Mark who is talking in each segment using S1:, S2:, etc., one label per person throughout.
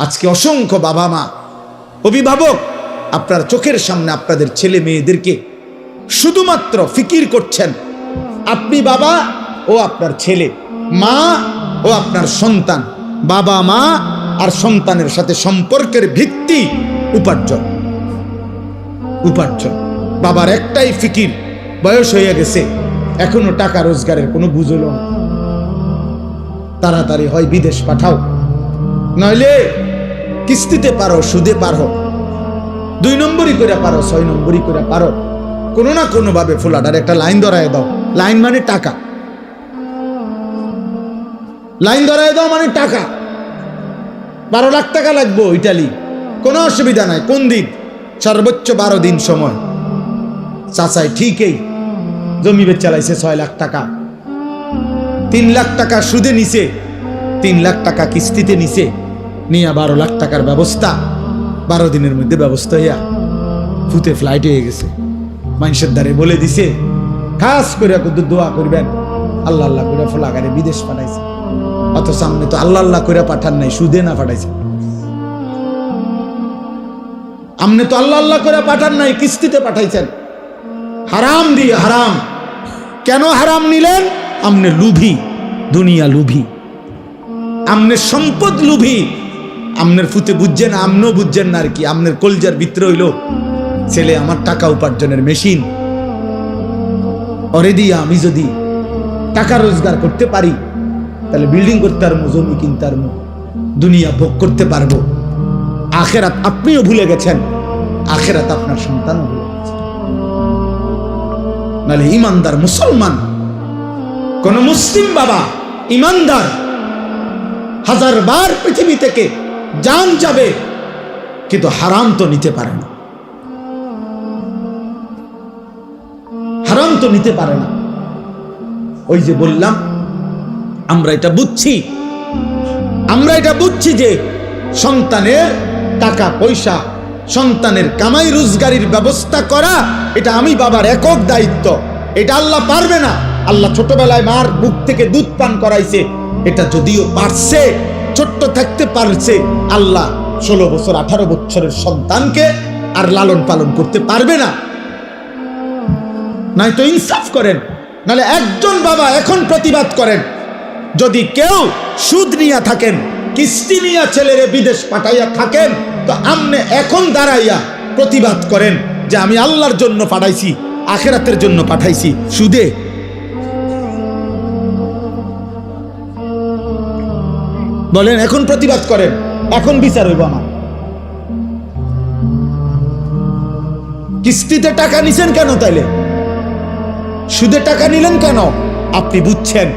S1: আজকে অসংখ্য বাবা মা অভিভাবক, আপনার চোখের সামনে আপনাদের ছেলে মেয়েদেরকে শুধুমাত্র ফিকির করছেন। আপনি বাবা ও আপনার ছেলে, মা ও আপনার সন্তান বাবা মা আর সন্তানের সাথে সম্পর্কের ভিত্তি উপার্জন। উপার্জন। বাবার একটাই ফিকির, বয়স হয়ে গেছে, এখনও টাকা রোজগারের কোনো বুঝল না। তাড়াতাড়ি হয় বিদেশ পাঠাও। নইলে কিস্তিতে পারো, সুদে পারো। দুই নম্বরই করে পারো, ছয় নম্বরই করে পারো। কোনো না কোনো ভাবে ফোলাটার একটা লাইন ধরায় দাও। লাইন মানে টাকা। লাইন ধরায় দাও মানে টাকা। বারো লাখ টাকা লাগবো ইটালি। কোনো অসুবিধা নাই। কোন দিন? সর্বোচ্চ বারো দিন সময়। চাচাই ঠিকই। জমি চালাইছে ছয় লাখ টাকা। তিন লাখ টাকা সুদে নিছে। তিন লাখ টাকা কিস্তিতে নিছে। নিয়ে বারো লাখ টাকার ব্যবস্থা। বারো দিনের মধ্যে ব্যবস্থা হইয়া ফুতে ফ্লাইট হয়ে গেছে। মানুষের দ্বারে বলে দিছে, খাস করে কিন্তু দোয়া করবেন। আল্লাহ আল্লাহ করে ফোলাগারে বিদেশ পাঠাইছে। অত সামনে তো আল্লাহ আল্লাহ করে পাঠান নাই, সুদে না পাঠাইছে আমনে তো আল্লাহ আল্লাহ করে পাঠান নাই, কিস্তিতে পাঠাইছেন। হারাম দিয়ে হারাম। কেন হারাম নিলেন? আমনে লুভি, দুনিয়া লুভি। আমনে সম্পদ লুভি আমনের ফুতে বুঝছেন আমনও বুঝছেন না আর কি। আমনের কলজার ভিতরে হইল ছেলে আমার টাকা উপার্জনের মেশিন। অরে দিয়া আমি যদি টাকা রোজগার করতে পারি, তাহলে বিল্ডিং করতে পারব, জমি কিনতে পারব, দুনিয়া ভোগ করতে পারব। আখেরাত আপনিও ভুলে গেছেন, আখেরাত আপনার সন্তানও ভুলে গেছে নাহলে ইমানদার মুসলমান, কোন মুসলিম বাবা, ইমানদার হাজার বার পৃথিবী থেকে জান যাবে, কিন্তু হারাম তো নিতে পারে না। হারাম তো নিতে পারে না। ওই যে বললাম, আমরা এটা বুঝছি। আমরা এটা বুঝছি যে সন্তানের টাকা, পয়সা, সন্তানের কামাই, রোজগারির ব্যবস্থা করা, এটা আমি বাবার একক দায়িত্ব। এটা আল্লাহ পারবে না। আল্লাহ ছোটবেলায় মার বুক থেকে দুধ পান করাইছে। এটা যদিও পারছে ছোট্ট থাকতে পারছে আল্লাহ। ষোলো বছর, আঠারো বছরের সন্তানকে আর লালন পালন করতে পারবে না। নাই তো ইনসাফ করেন নাহলে একজন বাবা এখন প্রতিবাদ করেন। যদি কেউ সুদ নিয়া থাকেন, কিস্তি নিয়া ছেলেরে বিদেশ পাঠাইয়া থাকেন, তো আমনে এখন দাঁড়াইয়া প্রতিবাদ করেন যে আমি আল্লাহর জন্য পাঠাইছি, আখেরাতের জন্য পাঠাইছি। সুদে বলেন, এখন প্রতিবাদ করেন। এখন বিচার হইব আমার। কিস্তিতে টাকা নিছেন কেন তাইলে? সুদে টাকা নিলেন কেন? আপনি বুঝছেন।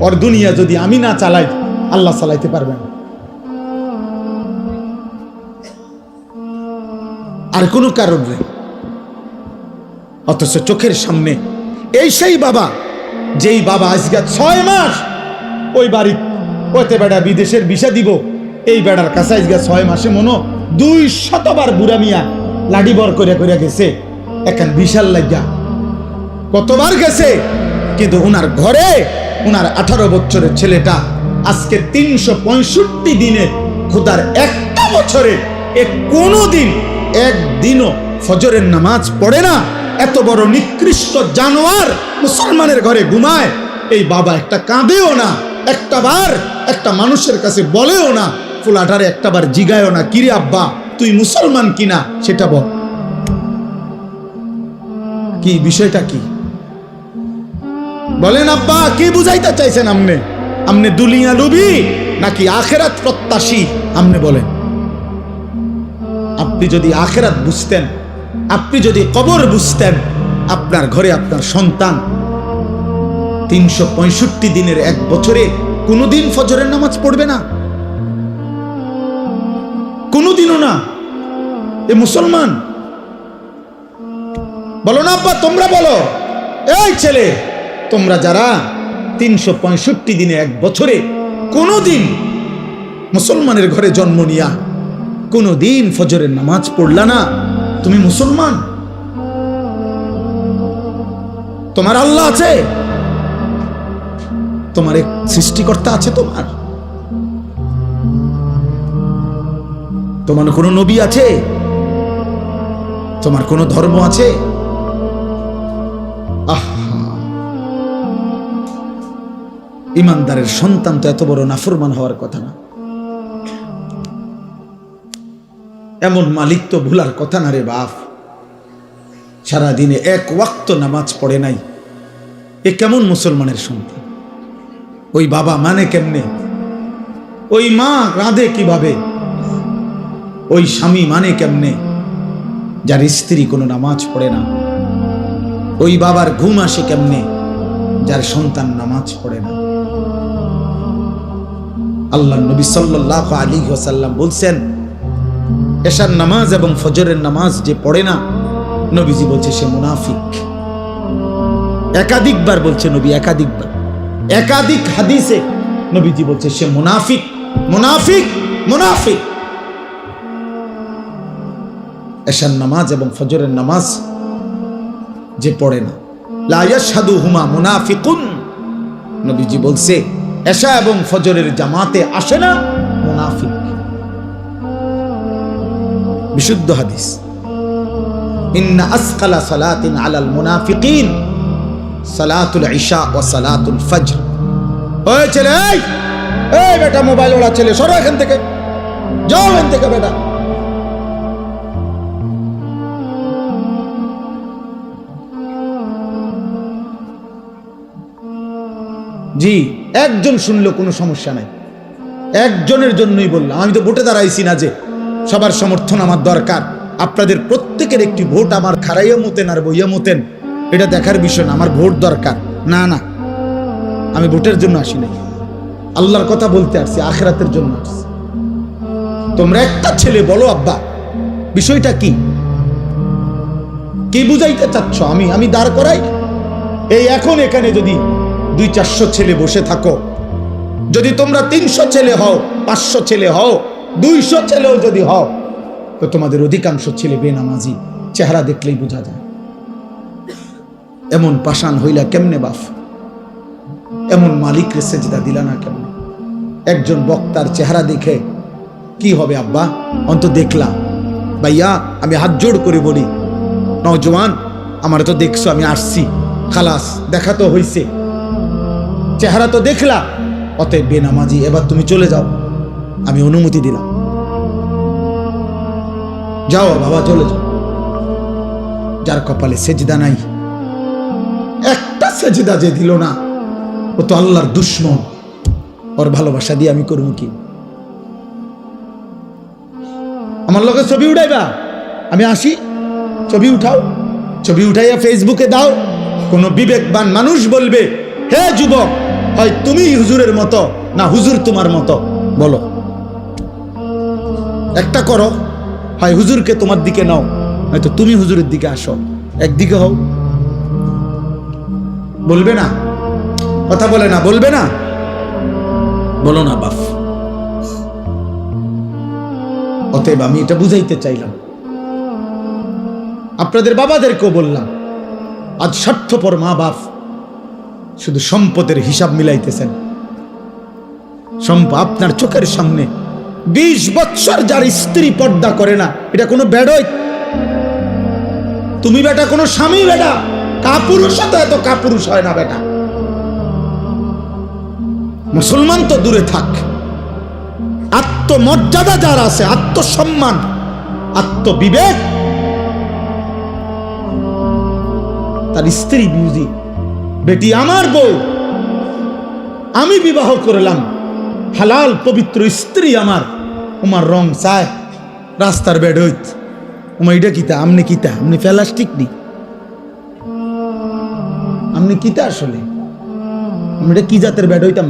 S1: ওর দুনিয়া যদি আমি না চালাই, আল্লাহ চালাইতে পারবেন। আর কোনো কারণ নেই। অথচ চোখের সামনে এই সেই বাবা, যেই বাবা আজকে ছয় মাস ওই বাড়ি ওতে বেড়া বিদেশের বিষা দিব। এই বেড়ার কাছে আজকে ছয় মাসে মনো দুই শতবার বুড়া মিয়া লাডি বর করে করে গেছে। এখন বিশাল লাগিয়া কতবার গেছে? কিন্তু উনার ঘরে উনার আঠারো বছরের ছেলেটা আজকে তিনশো পঁয়ষট্টি দিনে খুদার একটা বছরে এ কোনো দিন একদিনও ফজরের নামাজ পড়ে না। এত বড় নিকৃষ্ট জানোয়ার মুসলমানের ঘরে ঘুমায়। এই বাবা একটা কাঁদেও না। একটা বার একটা মানুষের কাছে বলেও না, ফুলাটারে একটা বার জিগায়ও না, কিরে আব্বা, তুই মুসলমান কিনা? সেটা বল। কি বিষয়টা কি? বলেন আব্বা, কি বুঝাইতে চাইছেন আমনে? আমনে দুলিয়া লুবি নাকি আখেরাত প্রত্যাশী? আমনে বলেন। আপনি যদি আখেরাত বুঝতেন, আপনি যদি কবর বুঝতেন, আপনার ঘরে আপনার সন্তান তিনশো পঁয়ষট্টি দিনের এক বছরে কোনোদিন ফজরের নামাজ পড়বে না। কোনোদিনও না। এ মুসলমান। বলো না, আব্বা, তোমরা বলো। এই ছেলে, তোমরা যারা তিনশো পঁয়ষট্টি দিনে এক বছরে কোনো দিন মুসলমানের ঘরে জন্ম নিয়া কোনো দিন ফজরের নামাজ পড়লা না, তুমি মুসলমান? তোমার আল্লাহ আছে? তোমার এক সৃষ্টিকর্তা আছে তোমার? তোমার কোনো নবী আছে? তোমার কোনো ধর্ম আছে? ইমানদারের সন্তান তো এত বড় নাফরমান হওয়ার কথা না। এমন মালিক তো ভুলার কথা না রে বাপ। সারাদিনে এক ওয়াক্ত নামাজ পড়ে নাই। এ কেমন মুসলমানের সন্তান? ওই বাবা মানে কেমনে? ওই মা রাঁধে কীভাবে? ওই স্বামী মানে কেমনে? যার স্ত্রী কোনো নামাজ পড়ে না। ওই বাবার ঘুম আসে কেমনে? যার সন্তান নামাজ পড়ে না। আল্লাহ নবী সাল্লাহ আলী ওসাল্লাম বলছেন, এশার নামাজ এবং ফজরের নামাজ যে পড়ে না, নবীজি বলছে সে মুনাফিক। একাধিকবার বলছে নবী, একাধিকবার। একাধিক হাদিসে নবীজি বলছে, সে মুনাফিক মুনাফিক মুনাফিক। এশার নামাজ এবং ফজরের নামাজ যে পড়ে না। লায়াসাদু হুমা মুনাফিকুন। নবীজি বলছে, এশা এবং ফজরের জামাতে আসে না মুনাফিক। বিশুদ্ধ হাদিস। ইন্না আসকালা সালাতিন আলাল মুনাফিকিন। সালাতুল ইশা ও সালাতুল ফজর। ওই ছেলে, এই এই বেটা মোবাইল ওলা ছেলে, সরো এখান থেকে। যাও এখান থেকে বেটা। জি, একজন শুনলো কোনো সমস্যা নাই। একজনের জন্যই বললাম, আমি তো ভোটে দাঁড়াইছি না যে, সবার সমর্থন আমার দরকার। আপনাদের প্রত্যেকের একটি ভোট আমার খারাইয়া মতেন আর বইয়া মতেন। এটা দেখার বিষয় না, আমার ভোট দরকার। না না, আমি ভোটের জন্য আসি নাই। আল্লাহর কথা বলতে আসছি, আখেরাতের জন্য আসছি। তোমরা একটা ছেলে বলো, আব্বা, বিষয়টা কি? কি বুঝাইতে চাচ্ছ আমি? আমি দাঁড় করাই? এই এখন এখানে যদি দুই চারশো ছেলে বসে থাকো, যদি তোমরা তিনশো ছেলে হও, পাঁচশো ছেলে হও, দুইশো ছেলেও যদি হও, তো তোমাদের অধিকাংশ ছেলে বেনামাজি, চেহারা দেখলেই বোঝা যায়। এমন পাষাণ হইলা কেমনে বাফ? এমন মালিক রে সেজদা দিলা না কেমনে? একজন বক্তার চেহারা দেখে কি হবে আব্বা? অন্ত দেখলাম ভাইয়া, আমি হাত জোড় করে বলি নজওয়ান আমার তো দেখছ, আমি আসছি। খালাস, দেখা তো হইছে। চেহারা তো দেখলা। অতএব বেনামাজি, এবার তুমি চলে যাও। আমি অনুমতি দিলাম। যাও বাবা, চলে যাও। যার কপালে সেজদা নাই একটা সেজদা যে দিল না, ও তো আল্লাহর দুশ্মন। ওর ভালোবাসা দিয়ে আমি করব কি? আমার লোকের ছবি উঠাইবা? আমি আসি, ছবি উঠাও। ছবি উঠাইয়া ফেসবুকে দাও। কোনো বিবেকবান মানুষ বলবে, হে যুবক, হয় তুমি হুজুরের মতো না হুজুর তোমার মতো? বলো। একটা করো, হয় হুজুরকে তোমার দিকে নাও হয়তো তুমি হুজুরের দিকে আসো। একদিকে হও বলবে না? কথা বলে না, বলবে না? বলো না, বাফ। অতএব আমি এটা বুঝাইতে চাইলাম। আপনাদের বাবাদেরকেও বললাম, আজ স্বার্থপর মা বাপ শুধু সম্পদের হিসাব মিলাইতেছেন। সম্প আপনার চোখের সামনে বিশ বৎসর যার স্ত্রী পর্দা করে না, এটা কোনো বেড়ই তুমি বেটা, কোনো স্বামী বেটা কাপুরুষ তো এত কাপুরুষ হয় না বেটা। মুসলমান তো দূরে থাক। আত্মমর্যাদা যার আছে, আত্মসম্মান, আত্মবিবেক। তার স্ত্রী বুঝি, বেটি, আমার বউ, আমি বিবাহ করলাম। হালাল, পবিত্র স্ত্রী আমার। উমার রং চায়, রাস্তার বেড হইত। উমা, এটা কিতা আমনি কিতা আমনি প্লাস্টিক নি আমনি কিতা আসলে? আমি এটা কি জাতের বেড হইতাম?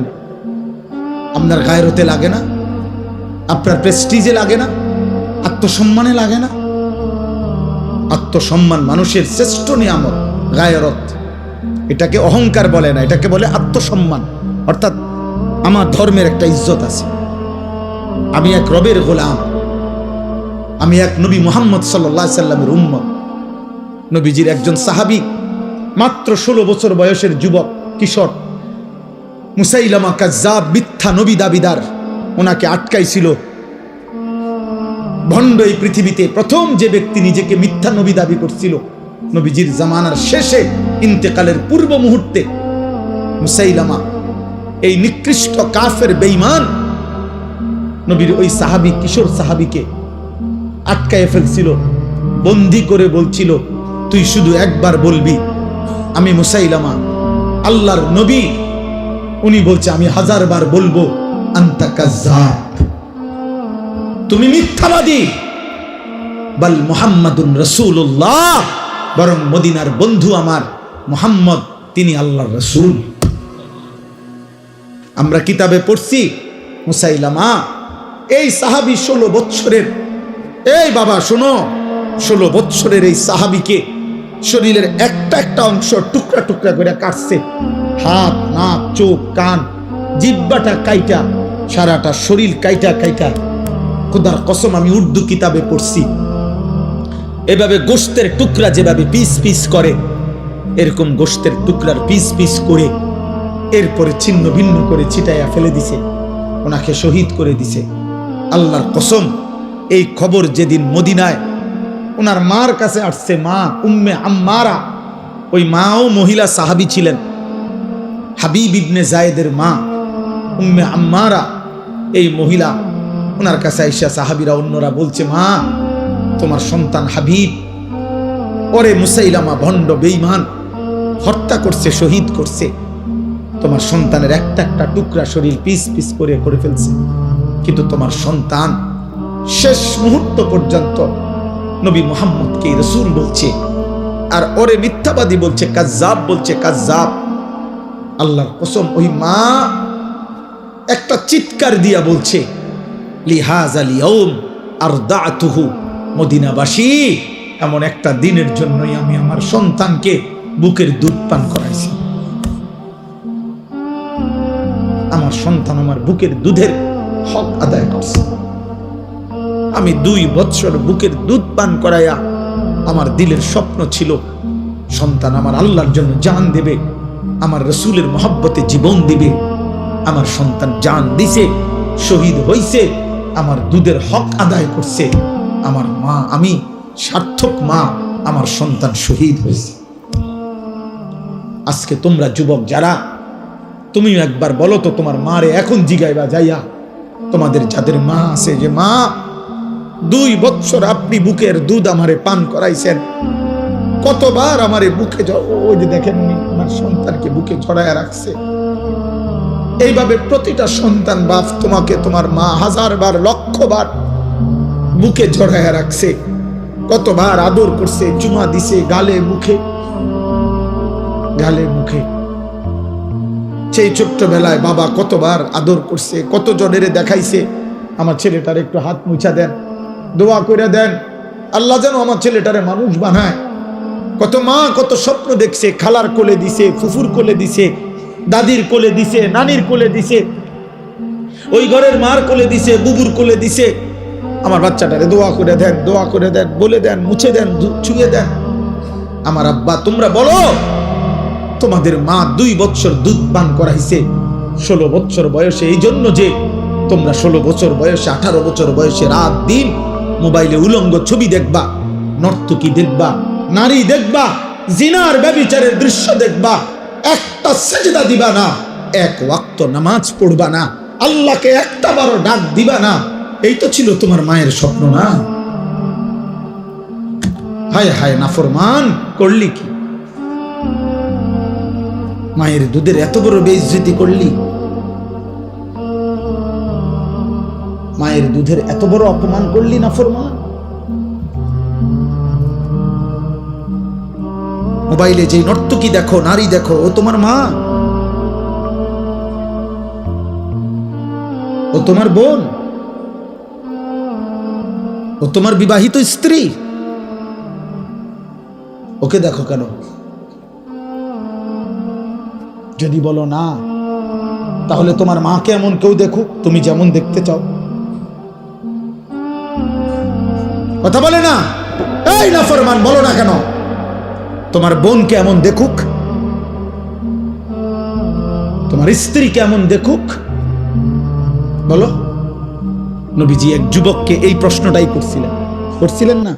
S1: আপনার গায়ের হতে লাগে না, আপনার প্রেস্টিজে লাগে না, আত্মসম্মানে লাগে না। আত্মসম্মান মানুষের শ্রেষ্ঠ নিয়ামত গায়রত এটাকে অহংকার বলে না, এটাকে বলে আত্মসম্মান। অর্থাৎ আমার ধর্মের একটা ইজ্জত আছে। আমি এক রবের গোলাম। আমি এক নবী মোহাম্মদ সাল্লা সাল্লামের উম্মত। নবীজির একজন সাহাবি মাত্র ষোলো বছর বয়সের যুবক, কিশোর। মুসাইলামা কাজাব মিথ্যা নবী দাবিদার, ওনাকে আটকাইছিল। ভণ্ড এই পৃথিবীতে প্রথম যে ব্যক্তি নিজেকে মিথ্যা নবী দাবি করছিল, নবীজির জামানার শেষে ইন্তেকালের পূর্ব মুহূর্তে মুসাইলামা, এই নিকৃষ্ট কাফের বেইমান নবীর ওই সাহাবি, কিশোর সাহাবিকে আটকায় ফেলছিল, বন্দি করে বলছিল, তুই শুধু একবার বলবি আমি মুসাইলামা, আল্লাহর নবী। উনি বলছে, আমি হাজার বার বলব তুমি মিথ্যাবাদী। বল মুহাম্মাদুন রসুল্লাহ বরং মদিনার বন্ধু আমার মুহাম্মদ, তিনি আল্লাহর রসুল। আমরা কিতাবে পড়ছি, মুসাইলামা, এই সাহাবি ষোলো বৎসরের, এই বাবা শোনো, ষোলো বৎসরের এই সাহাবিকে শরীরের একটা একটা অংশ টুকরা টুকরা করে কাটছে। হাত, নাক, চোখ, কান, জিব্বাটা কাইটা, সারাটা শরীর কাইটা কাইটা। খুদার কসম, আমি উর্দু কিতাবে পড়ছি। এভাবে গোস্তের টুকরা যেভাবে পিস পিস করে, এরকম গোস্তের টুকরার পিস পিস করে, এরপরে ছিন্ন ভিন্ন করে ছিটাইয়া ফেলে দিছে, ওনাকে শহীদ করে দিছে। আল্লাহর কসম, এই খবর যেদিন মদিনায় ওনার মার কাছে আসছে মা, উম্মে আম্মারা। ওই মাও মহিলা সাহাবি ছিলেন। হাবিব ইবনে জায়েদের মা, উম্মে আম্মারা। এই মহিলা ওনার কাছে আইসা সাহাবিরা, অন্যরা বলছে, মা, তোমার সন্তান হাবিব, পরে মুসাইলামা ভণ্ড বেইমান হত্যা করছে, শহীদ করছে। তোমার সন্তানের একটা একটা টুকরা শরীর পিস পিস করে করে ফেলছে। কিন্তু তোমার সন্তান শেষ মুহূর্ত পর্যন্ত নবী মোহাম্মদকে রসুল বলছে। আর ওরে মিথ্যাবাদী বলছে, কাজ্জাব বলছে, কাজ্জাব। আল্লাহর কসম, ওই মা একটা চিৎকার দিয়া বলছে, লিহাজ আলিয়ম আর দাতুহু মদিনাবাসী, এমন একটা দিনের জন্যই আমি আমার সন্তানকে বুকের দুধ পান করাইছি। আমার সন্তান আমার বুকের দুধের হক আদায় করছে। আমি দুই বৎসর বুকের দুধ পান করাইয়া আমার দিলের স্বপ্ন ছিল, সন্তান আমার আল্লাহর জন্য জান দেবে, আমার রসুলের মহব্বতে জীবন দিবে, আমার সন্তান জান দিছে, শহীদ হইছে, আমার দুধের হক আদায় করছে, আমার মা আমি, সার্থক মা, আমার সন্তান শহীদ হয়েছে আজকে তোমরা যুবক যারা তুমি একবার বলো তো তোমার মারে এখন জিগাইবা যাইয়া, তোমাদের যাদের মা আছে যে মা দুই বৎসর আপনি বুকের দুধ আমারে পান করাইছেন। কতবার আমারে বুকে ওই যে দেখেননি আমার সন্তানকে বুকে জড়ায় রাখছে। এইভাবে প্রতিটা সন্তান বাপ তোমাকে তোমার মা হাজার বার লক্ষ বার বুকে জড়ায় রাখছে। কতবার আদর করছে, চুমা দিছে গালে, মুখে গালে, মুখে। সেই ছোট্টবেলায় বাবা কতবার আদর করছে কত জনের দেখাইছে, আমার ছেলেটার একটু হাত মুছা দেন। দোয়া করে দেন, আল্লাহ যেন আমার ছেলেটারে মানুষ বানায়। কত মা কত স্বপ্ন দেখছে, খালার কোলে দিছে, ফুফুর কোলে দিছে, দাদির কোলে দিছে, নানির কোলে দিছে, ওই ঘরের মার কোলে দিছে, বুবুর কোলে দিছে। আমার বাচ্চাটারে দোয়া করে দেন, দোয়া করে দেন, বলে দেন, মুছে দেন ছুঁয়ে দেন। আমার আব্বা, তোমরা বলো, তোমাদের মা দুই বছর দুধ পান করাইছে, ষোলো বছর বয়সে এই জন্য যে তোমরা ষোলো বছর বয়সে, আঠারো বছর বয়সে রাত দিন মোবাইলে উলঙ্গ ছবি দেখবা, নর্তকী দেখবা, নারী দেখবা, জিনার ব্যবিচারের দৃশ্য দেখবা, একটা সেজদা দিবা না, এক ওয়াক্ত নামাজ পড়বা না, আল্লাহকে একটা বারো ডাক দিবা না, এই তো ছিল তোমার মায়ের স্বপ্ন না? হায় হায়, নাফরমান, করলি কি? মায়ের দুধের এত বড় বেইজ্জতি করলি? মায়ের দুধের এত বড় অপমান করলি না ফরমা মোবাইলে যে নর্তকী দেখো, নারী দেখো, ও তোমার মা? ও তোমার বোন? ও তোমার বিবাহিত স্ত্রী? ওকে দেখো কেন? যদি বলো না, তাহলে তোমার মাকে এমন কেউ দেখুক, তুমি যেমন দেখতে চাও। কথা বলে না? এই না ফরমান বলো না কেন? তোমার বোনকে এমন দেখুক? তোমার স্ত্রী কেমন দেখুক? বলো। নবীজি এক যুবককে এই প্রশ্নটাই করছিলেন। করছিলেন না?